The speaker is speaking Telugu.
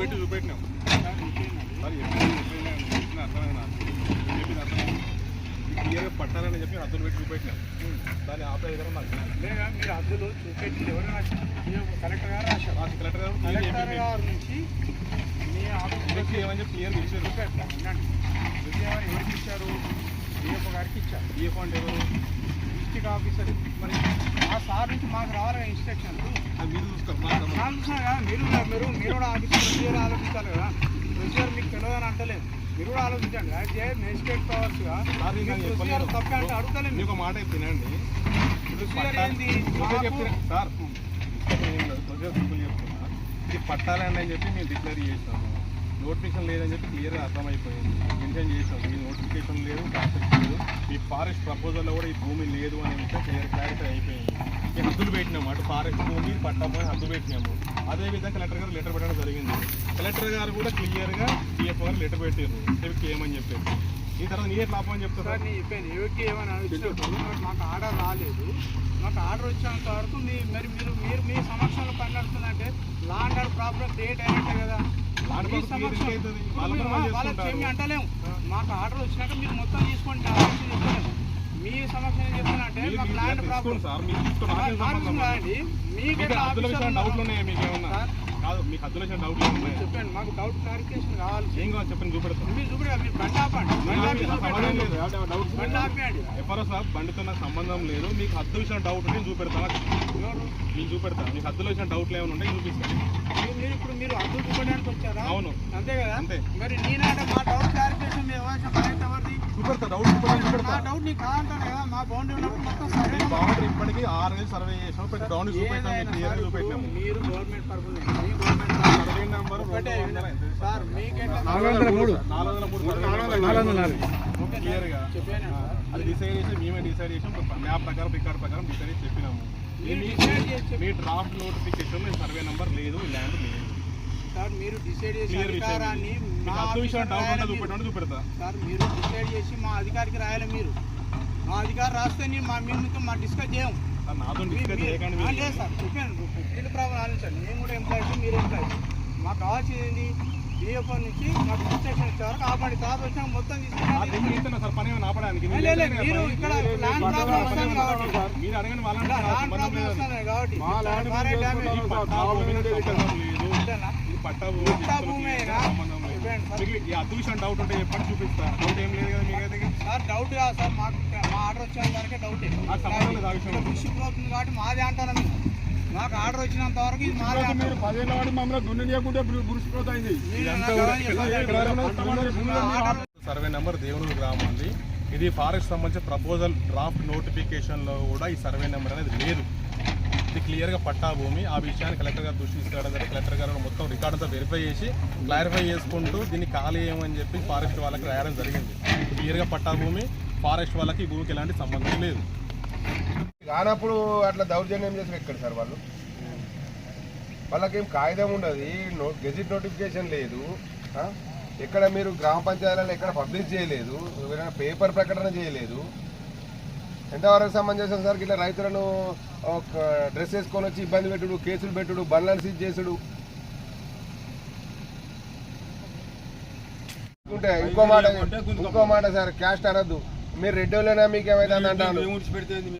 పెట్టి చూపెట్టినాం. పట్టాలని చెప్పి అద్దులు పెట్టి చూపెట్టినాం. దాన్ని ఆపే విధానం మాకు. లేదా మీరు అద్దులు చూపెట్టి ఎవరైనా కలెక్టర్ గారు కలెక్టర్ గారు కలెక్టర్ గారు నుంచి మీ ఆఫీస్కి ఏమని చెప్పి క్లియర్ ఇచ్చారు ఎవరికి ఇచ్చారు? డిఎఫ్ఓ గారికి ఇచ్చారు. డిఎఫ్ఓ అంటే ఎవరు? District officer. మరి ఆ సార్ నుంచి మాకు రావాలి ఇన్స్ట్రక్షన్లు? మీరు చూసుకోవాలి మీరు మీరు మీరు కూడా ఆఫీస్ ప్రొసీజర్ ఆలోచించాలి కదా? ప్రొసీజర్ మీకు తెలియదని అంటలేదు. మీరు కూడా ఆలోచించండి. అయితే మెజిస్ట్రేట్ చెప్పలేదు. తప్పే అంటే అడుగుతలేదు మీకు మాట చెప్తున్నాండి సార్ ఇది పట్టాలని అని చెప్పి మేము డిక్లేర్ చేసాము నోటిఫికేషన్ లేదని చెప్పి క్లియర్గా అర్థమైపోయింది. మెన్షన్ చేసాం మీ నోటిఫికేషన్ లేదు కాన్సెప్ట్ లేదు. మీ ఫారెస్ట్ ప్రపోజల్లో కూడా ఈ భూమి లేదు అనే విషయం క్లియర్ క్లారిఫై అయిపోయింది. ఈ హద్దులు పెట్టినాము. అటు ఫారెస్ట్ భూమి పట్టామని హద్దు పెట్టినాము. అదేవిధంగా కలెక్టర్ గారు లెటర్ పెట్టడం జరిగింది. కలెక్టర్ గారు కూడా క్లియర్గా డిఎఫ్ గారు లెటర్ పెట్టారు చెవికి ఏమని చెప్పేసి ఈ తర్వాత నీ ఎట్లా ఆపమని చెప్తారు? సార్ నేను చెప్పాను ఎవరికి ఏమైనా మాకు- మాకు ఆర్డర్ రాలేదు. మాకు ఆర్డర్ వచ్చేంత వరకు మీ మరి మీరు మీరు మీ సమక్షంలో పని నడుస్తుందంటే law and order problem create అయినట్టే కదా. వాళ్ళకి. ఏమి అంటలేము. మాకు ఆర్డర్ వచ్చినాక మీరు మొత్తం తీసుకోండి. మీ సమక్షం ఏం చెప్తానంటే మీరు- మాకు ల్యాండ్ ప్రాబ్లం సార్. నాకేం మీకు మీకు? డౌట్లు ఉన్నాయా మీకు ఏమన్నా? కాదు మీకు డౌట్లు ఉన్నాయి చెప్పండి మాకు డౌట్ క్లారిఫికేషన్ కావాలి. ఏం కావాలి చెప్పండి చూపెడతాను మీరు చూపండి మీరు బండి ఆపండి. బండి ఎఫ్ఆర్ఓ సార్ బండితో నాకు సంబంధం లేదు. మీకు హద్దు విషయం డౌట్ ఉంటే నేను చూపెడతాను? మీకు చూపెడతాను. మీకు హద్దుల విషయం డౌట్లు ఏమైనా ఉంటే చూపిస్తాను. మీరు- మీరు ఇప్పుడు మీరు అడ్డు చూపడానికి అవును. అంతే కదా? అంతే. మరి నేనంటే మా డౌట్ క్లారిఫికేషన్ మీ ఎవరిది? చూపెడతా డౌట్ డౌట్ నీకు కాదంటాను కదా మా బౌండరీ ఉన్నప్పుడు మొత్తం సరే మీ బౌండరీ ఇప్పటికీ ఆరు నెలలు సర్వే చేసాం పెద్ద బౌండరీ చూపెట్టాం మీకు క్లియర్ చూపెట్టాము మీరు గవర్నమెంట్ తరఫున మీ గవర్నమెంట్ సర్వే నెంబర్ ఒకటే సార్ మీకెట్లా నాలుగు వందల మూడు. నాలుగు వందల మూడు. నాలుగు వందల నాలుగు. ఓకే క్లియర్గా చెప్పాను అది డిసైడ్ చేసి మేమే డిసైడ్ చేసాం మ్యాప్ ప్రకారం రికార్డ్ ప్రకారం డిసైడ్ చేసి చెప్పినాము. మీ- డ్రాఫ్ట్ నోటిఫికేషన్ సర్వే నెంబర్ లేదు ల్యాండ్ లేదు. సార్ మీరు డిసైడ్ చేసి అధికారాన్ని. మా సార్ మీరు డిసైడ్ చేసి మా అధికారికి రాయాలి మీరు. మా అధికారి రాస్తే మా మేము మా డిస్కస్ చేయం. లేదు సార్ ఫీల్డ్ ప్రాబ్లం ఆలోచించండి. నేను కూడా ఎంప్లాయీస్ మీరు ఎంప్లాయీస్ మాకు కావాల్సింది డిఎఫ్ఓ నుంచి మాకు ఇన్స్ట్రక్షన్ ఇచ్చే వరకు ఆపండి తర్వాత మొత్తం మీరు. ఇక్కడ ల్యాండ్ ప్రాబ్లం వస్తుంది కాబట్టి. ల్యాండ్ ప్రాబ్లం లేదు. వస్తుంది కాబట్టి. పట్టా భూమి? ఈ. మీకు అద్దు విషయం డౌట్ ఉంటే చెప్పండి చూపిస్తా. డౌట్ ఏం లేదు కదా మీకైతే సార్ డౌట్ కాదు సార్. మాకు మా ఆర్డర్ వచ్చేంత వరకే డౌట్ సంబంధం లేదు ఆ విషయం. పుష్పు అవుతుంది కాబట్టి మాదే మేము మాకు ఆర్డర్ వచ్చినంత వరకు ఇది మాదే మీరు పదేళ్ళ వాడి మమ్మల్ని మా ఆర్డర్ సర్వే నెంబర్ దేవుని గ్రామం ఉంది ఇది ఫారెస్ట్ సంబంధించిన ప్రపోజల్ డ్రాఫ్ట్ నోటిఫికేషన్లో కూడా ఈ సర్వే నెంబర్ అనేది లేదు. ఇది క్లియర్గా పట్టా భూమి. ఆ విషయాన్ని కలెక్టర్ గారు దృష్టి తీసుకురావడం జరిగింది కలెక్టర్ గారు మొత్తం రికార్డ్ అంతా వెరిఫై చేసి క్లారిఫై చేసుకుంటూ దీన్ని ఖాళీ ఏమని చెప్పి ఫారెస్ట్ వాళ్ళకి రాయడం జరిగింది. క్లియర్గా పట్టా భూమి ఫారెస్ట్ వాళ్ళకి ఈ భూమికి ఎలాంటి సంబంధం లేదు. కానప్పుడు అట్లా దౌర్జన్యం చేసిన ఎక్కడ సార్ వాళ్ళు? వాళ్ళకేం కాగితం ఉండదు. గెజిట్ నోటిఫికేషన్ లేదు. ఎక్కడ మీరు గ్రామ పంచాయతీలలో ఎక్కడ పబ్లిష్ చేయలేదు. ఎవరైనా పేపర్ ప్రకటన చేయలేదు. ఎంతవరకు సమంజసం సార్ ఇట్లా రైతులను ఒక డ్రెస్ వేసుకొని వచ్చి ఇబ్బంది పెట్టుడు కేసులు పెట్టుడు బండ్లను సీజ్ చేసుడు ఉంటే ఇంకో మాట ఇంకో మాట సార్ క్యాస్ట్ అనద్దు మీరు రెడ్డిలోనా మీకు ఏమైతే అంటారు